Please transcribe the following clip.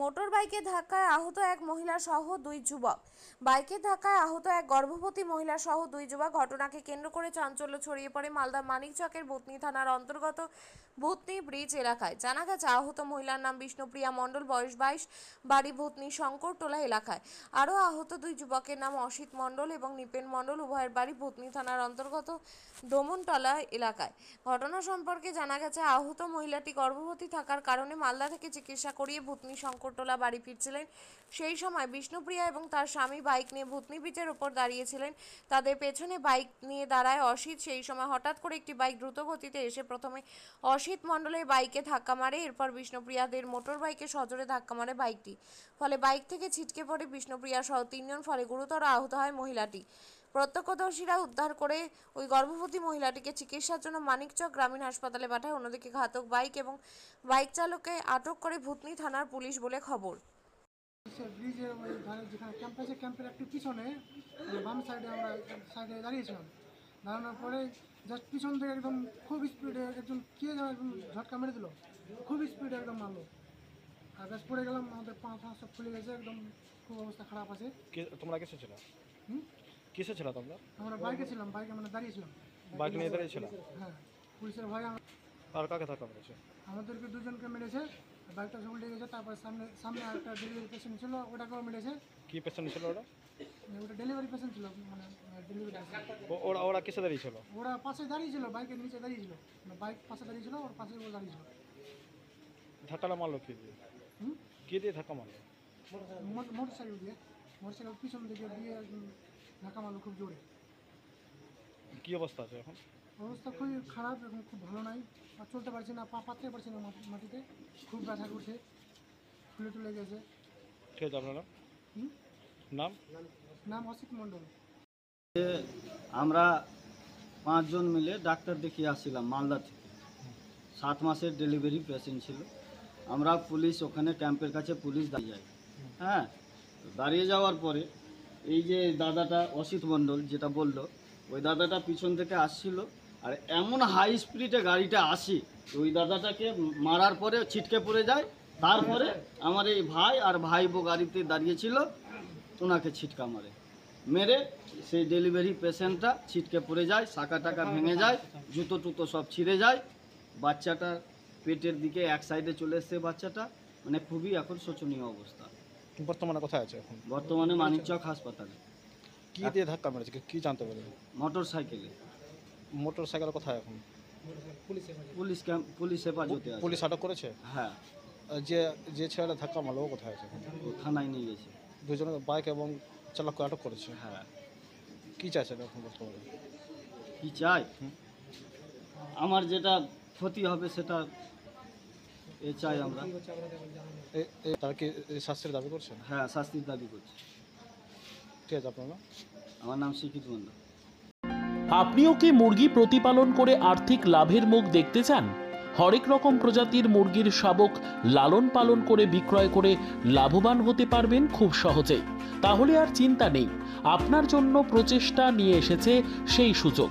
Motor বাইকে ধাক্কায় আহত এক মহিলা সহ দুই যুবক। বাইকের ধাক্কায় আহত এক গর্ভবতী মহিলা সহ দুই যুবক ঘটনাকে কেন্দ্র করে চাঞ্চল্য ছড়িয়ে পড়ে মালদা মানিকচকের ভূতনি থানার অন্তর্গত ভূতনি ব্রিজ এলাকায়। জানা গেছে, আহত মহিলার নাম বিষ্ণুপ্রিয়া মণ্ডল, বয়স বাইশ, বাড়ি ভূতনি শঙ্করটোলা এলাকায়। আরও আহত দুই যুবকের নাম অসিত মণ্ডল এবং নিপেন মণ্ডল, উভয়ের বাড়ি ভূতনি থানার অন্তর্গত ডোমনটলা এলাকায়। ঘটনা সম্পর্কে জানা গেছে, আহত মহিলাটি গর্ভবতী থাকার কারণে মালদা থেকে চিকিৎসা করিয়ে ভূতনি শঙ্করটোলা বাড়ি ফিরছিলেন। সেই সময় বিষ্ণুপ্রিয়া এবং তার স্বামী বাইক নিয়ে ভূতনি ব্রিজের ওপর দাঁড়িয়েছিলেন। তাদের পেছনে বাইক নিয়ে দাঁড়ায় অসিত। সেই সময় হঠাৎ করে একটি বাইক দ্রুত গতিতে এসে প্রথমে অসিত মণ্ডলের বাইকে ধাক্কা মারে। এরপর বিষ্ণুপ্রিয়াদের মোটর বাইকে সজোরে ধাক্কা মারে বাইকটি। ফলে বাইক থেকে ছিটকে পড়ে বিষ্ণুপ্রিয়া সহ তিনজন। ফলে গুরুতর আহত হয় মহিলাটি। প্রত্যক্ষদর্শীরা উদ্ধার করে ওই গর্ভবতী মহিলাটিকে চিকিৎসার জন্য মানিকচক গ্রামীণ হাসপাতালে পাঠায়। অন্যদিকে ঘাতক বাইক এবং বাইক চালককে আটক করে ভূতনি থানার পুলিশ বলে খবর। সে ব্রিজের যেখানে ক্যাম্প আছে ক্যাম্পের একটু পিছনে মানে বাম সাইডে আমরা সাইডে দাঁড়িয়েছিলাম। দাঁড়ানোর পরে জাস্ট পিছন থেকে একদম খুব স্পিডে একজন কে যেন একদম ঝটকা মেরে দিল। খুব স্পিডে একদম মারলো। আর ব্যাস পড়ে গেলাম আমাদের পা ফা সব ফুলে গেছে একদম খুব অবস্থা খারাপ আছে। তোমরা কিসে ছিল হুম? কিসে ছিল তোমরা? আমরা বাইকে ছিলাম বাইকে মানে দাঁড়িয়েছিলাম বাইক নিয়ে দাঁড়িয়ে ছিল? হ্যাঁ পুলিশের ভয়ে আমরা- আর কাকে ধাক্কা মেরেছে? আমাদেরকে দুজনকে মেরেছে বাইকটা সব উল্টে গেছে তারপর সামনে সামনে আরেকটা ডেলিভারি পেশেন্ট ছিল ওটাকেও মেরেছে। কি পেশেন্ট ছিল ওরা ওটা ডেলিভারি পেশেন্ট ছিল মানে ডেলিভারি ও- ওরা ওরা কিসে দাঁড়িয়ে ছিল? ওরা পাশে দাঁড়িয়ে ছিল বাইকের নিচে দাঁড়িয়ে ছিল। মানে বাইক পাশে দাঁড়িয়ে ছিল ওর পাশে ও দাঁড়িয়ে ছিল। ধাক্কাটা মারলো কি দিয়ে? কি দিয়ে ধাক্কা মারলো? মোটর সাইকেল দিয়ে। মোটর সাইকেল পিছন দিকে দিয়ে ধাক্কা মারলো খুব জোরে। কি অবস্থা আছে এখন? অবস্থা খুবই খারাপ এবং খুব ভালো নাই। আর চলতে পারছি না পা পাততে পারছি না মাটিতে। খুব ব্যথা করছে ফুলে টুলে গেছে। ঠিক আছে আপনার নাম? হুম? নাম? নাম অসিত মণ্ডল। যে আমরা পাঁচজন মিলে ডাক্তার দেখিয়ে আসছিলাম মালদা থেকে। সাত মাসের ডেলিভারি পেশেন্ট ছিল। আমরা পুলিশ ওখানে ক্যাম্পের কাছে পুলিশ দাঁড়িয়ে যাই হ্যাঁ দাঁড়িয়ে যাওয়ার পরে এই যে দাদাটা অসিত মণ্ডল যেটা বলল, ওই দাদাটা পিছন থেকে আসছিল, আর এমন হাই স্পিডে গাড়িটা আসি ওই দাদাটাকে মারার পরে ছিটকে পড়ে যায়, তারপরে আমার এই ভাই আর ভাই বো গাড়িতে দাঁড়িয়েছিল, ওনাকে ছিটকা মারে। মেরে সেই ডেলিভারি পেশেন্টটা ছিটকে পড়ে যায়, শাখা টাকা ভেঙে যায়, জুতো টুতো সব ছিঁড়ে যায়। বাচ্চাটা পেটের দিকে এক সাইডে চলে এসছে বাচ্চাটা মানে খুবই এখন শোচনীয় অবস্থা। বর্তমানে কোথায় আছে এখন? বর্তমানে মানিকচক হাসপাতালে। কি দিয়ে ধাক্কা মেরেছে? কি- জানতে পারবে মোটর সাইকেলে। মোটর সাইকেল কোথায় এখন? পুলিশ ক্যাম্প পুলিশ হেফাজতে পুলিশ আটক করেছে? হ্যাঁ। যে যে ছেলেটা ধাক্কা মারলো ও কোথায় আছে? ও থানায় নিয়ে গেছে। দুজনে বাইক এবং চালককে আটক করেছে? হ্যাঁ। কি চাইছেন এখন বর্তমানে? কি চাই? আমার যেটা ক্ষতি হবে সেটা এ চাই আমরা। তারা কি শাস্তির দাবি করছেন হ্যাঁ শাস্তির দাবি করছি। ঠিক আছে আপনার আমার নাম শিক্ষিত মন্ডল আপনিও কি মুরগি প্রতিপালন করে আর্থিক লাভের মুখ দেখতে চান? হরেক রকম প্রজাতির মুরগির শাবক লালন পালন করে বিক্রয় করে লাভবান হতে পারবেন খুব সহজেই। তাহলে আর চিন্তা নেই আপনার জন্য প্রচেষ্টা নিয়ে এসেছে সেই সুযোগ।